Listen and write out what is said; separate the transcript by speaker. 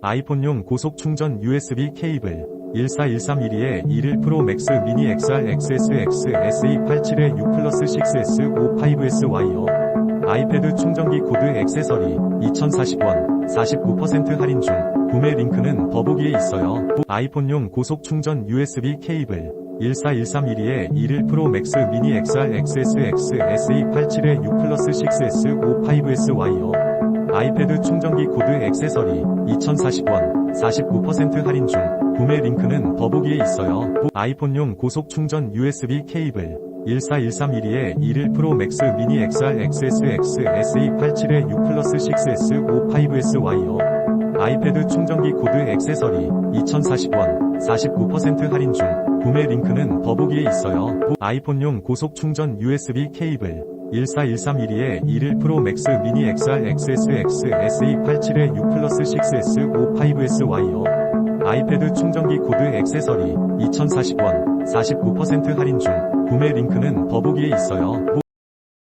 Speaker 1: 아이폰용 고속 충전 USB 케이블 14131에 21 프로 맥스 미니 XR XSX SE87에 6 플러스 6S 55S 와이어. 아이패드 충전기 코드 액세서리 2040원 49% 할인 중. 구매 링크는 더보기에 있어요. 아이폰용 고속 충전 USB 케이블 14131에 21 프로 맥스 미니 XR XSX SE87에 6 플러스 6S 55S 와이어 아이패드 충전기 코드 액세서리 2040원 49% 할인 중 구매 링크는 더보기에 있어요. 아이폰용 고속 충전 USB 케이블 14131에 21 프로 맥스 미니 XR XSX SE87에 6 플러스 6S 55S 와이어 아이패드 충전기 코드 액세서리 2040원 49% 할인 중 구매 링크는 더보기에 있어요. 아이폰용 고속 충전 USB 케이블 14131에 21 프로 맥스 미니 XR XSX SE87에 6 플러스 6S 55S 와이어 아이패드 충전기 코드 액세서리 2040원 49% 할인 중 구매 링크는 더보기에 있어요.